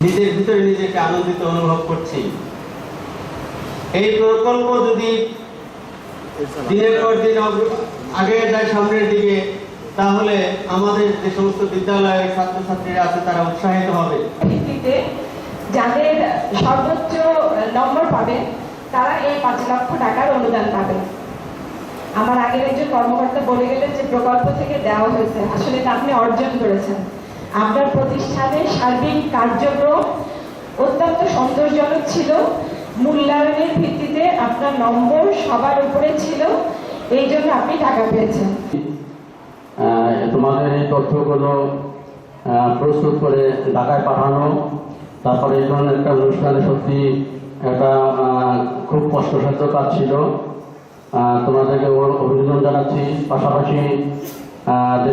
নিজের ভিতরে নিজেকে আনন্দিত অনুভব করছি। এই প্রকল্প যদি দিনের পর দিন আগে যায় সামনের দিকে, তাহলে আমাদের যে সমস্ত বিদ্যালয়ের ছাত্রছাত্রীরা আছে, তারা উৎসাহিত হবে। যাদের সর্বোচ্চ নম্বর পাবে তারা এই পাঁচ লক্ষ টাকার অনুদান পাবে আমার আগের একজন কর্মকর্তা বলে গেলেন যে প্রকল্প থেকে দেওয়া হয়েছে। আসলে এটা আপনি অর্জন করেছেন। আপনার প্রতিষ্ঠানের সার্বিক কার্যক্রম অত্যন্ত সন্তোষজনক ছিল। মূল্যায়নের ভিত্তিতে আপনার নম্বর সবার উপরে ছিল। এই জন্য আপনি টাকা পেয়েছেন। তোমাদের এই তথ্যগুলো প্রস্তুত করে ঢাকায় পাঠানো, তারপরে এই ধরনের একটা অনুষ্ঠানে সত্যি একটা খুব কষ্টসাধ্য কাজ ছিল। তোমাদেরকে অভিনন্দন জানাচ্ছি। পাশাপাশি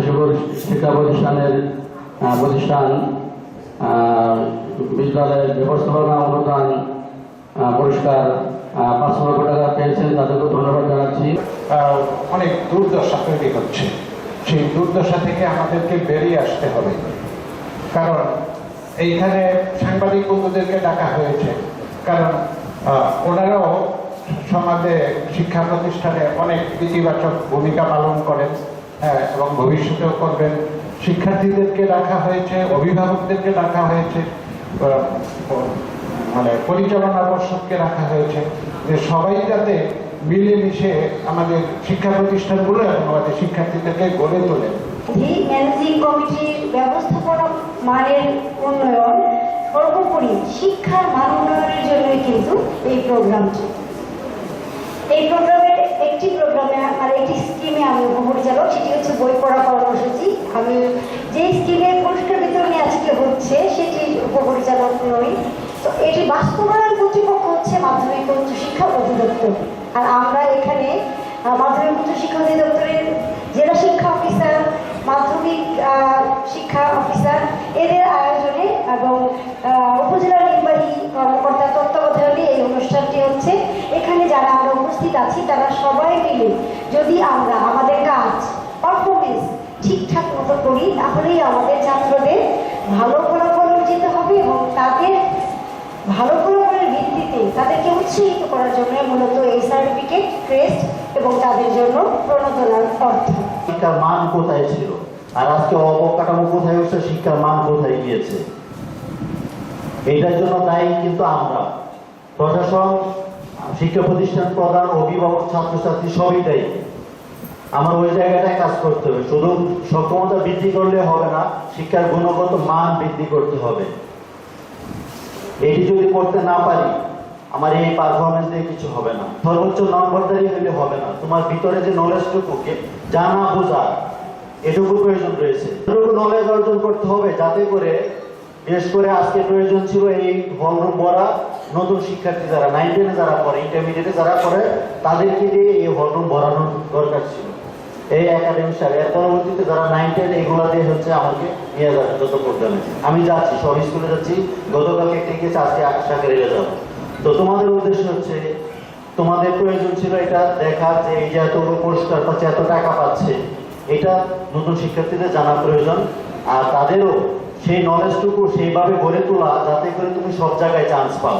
সকল শিক্ষা প্রতিষ্ঠানের প্রতিষ্ঠান বিদ্যালয়ের ব্যবস্থাপনা অনুদান পুরস্কার আহ, পাঁচ লক্ষ টাকা পেয়েছেন তাদেরকে ধন্যবাদ জানাচ্ছি। অনেক দুর্দশা তৈরি হচ্ছে। সেই দুর্দশা থেকে আমাদেরকে বেরিয়ে আসতে হবে। কারণ এইখানে সাংবাদিক বন্ধুদেরকে ডাকা হয়েছে। কারণ ওনারাও সমাজে শিক্ষা প্রতিষ্ঠানে অনেক ইতিবাচক ভূমিকা পালন করেন হ্যাঁ, এবং ভবিষ্যতেও করবেন। শিক্ষার্থীদেরকে ডাকা হয়েছে, অভিভাবকদেরকে ডাকা হয়েছে মানে পরিচালনা পর্ষদকে রাখা হয়েছে, যে সবাই যাতে মিলেমিশে আমাদের শিক্ষা প্রতিষ্ঠানগুলো এবং আমাদের শিক্ষার্থীদেরকে গড়ে তোলে। শিক্ষার মান উন্নয়নের জন্যই কিন্তু এই প্রোগ্রামটি। এই প্রোগ্রামের একটি প্রোগ্রামে আর একটি স্কিমে আমি উপপরিচালক সেটি হচ্ছে বই পড়া কর্মসূচি। আমি যে স্কিমে পুরস্কার বিতরণী আজকে হচ্ছে, সেটি উপপরিচালক নই। তো এটি বাস্তবায়ন কর্তৃপক্ষ হচ্ছে মাধ্যমিক উচ্চ শিক্ষা অধিদপ্তর। আর আমরা এখানে মাধ্যমিক উচ্চ শিক্ষা অধিদপ্তরের জেলা শিক্ষা অফিসার, মাধ্যমিক শিক্ষা অফিসার, এদের আয়োজনে এবং উপজেলা নির্বাহী উপস্থিত আছি তারা সবাই মিলে যদি আমরা আমাদের কাজ পারফরমেন্স ঠিকঠাক মতো করি, তাহলেই আমাদের ছাত্রদের ভালো ফলাফল অর্জিত হবে এবং তাদের ভালো ফলাফলের ভিত্তিতে তাদেরকে উৎসাহিত করার জন্য মূলত এই সার্টিফিকেট ক্রেস্ট এবং তাদের জন্য প্রণোদনার অর্থ। শিক্ষার মান কোথায় ছিল? আর আজকে অবকাঠামো কোথায় হচ্ছে? শিক্ষার মান কোথায় গিয়েছে? এইটার জন্য দায়ী কিন্তু আমরা। প্রশাসন শিক্ষা প্রতিষ্ঠান প্রধান অভিভাবক ছাত্রছাত্রী সবই দায়ী। আমার ওই জায়গাটায় কাজ করতে হবে। শুধু সক্ষমতা বৃদ্ধি করলে হবে না, শিক্ষার গুণগত মান বৃদ্ধি করতে হবে। এটি যদি করতে না পারি, আমার এই পারফরমেন্স দিয়ে কিছু হবে না। সর্বোচ্চ নম্বরদারি হলে হবে না। তোমার ভিতরে যে নলেজটুকুকে জানা, বোঝা, এটুকু প্রয়োজন রয়েছে। এটুকু নলেজ অর্জন করতে হবে যাতে করে, বিশেষ করে আজকে প্রয়োজন ছিল এই হলরুম ভরা নতুন শিক্ষার্থী যারা নাইন টেনে যারা পড়ে ইন্টারমিডিয়েটে যারা পড়ে, তাদেরকে দিয়ে এই হলরুম ভরানোর দরকার ছিল। এই একাডেমিক সাল, এর পরবর্তীতে যারা নাইন টেন এগুলো দিয়ে হচ্ছে আমাকে নিয়ে যাবে যত প্রোগ্রামে আমি যাচ্ছি, সব স্কুলে যাচ্ছি, গতকালকে একটা গেছে আজকে আশাকে রেলে যাব। তো তোমাদের উদ্দেশ্য হচ্ছে, তোমাদের প্রয়োজন ছিল এটা দেখা যে এই যে এত পুরস্কার পাচ্ছে, এত টাকা পাচ্ছে, এটা নতুন শিক্ষার্থীদের জানা প্রয়োজন। আর তাদেরও সেই নলেজটুকু সেইভাবে গড়ে তোলা, যাতে করে তুমি সব জায়গায় চান্স পাও।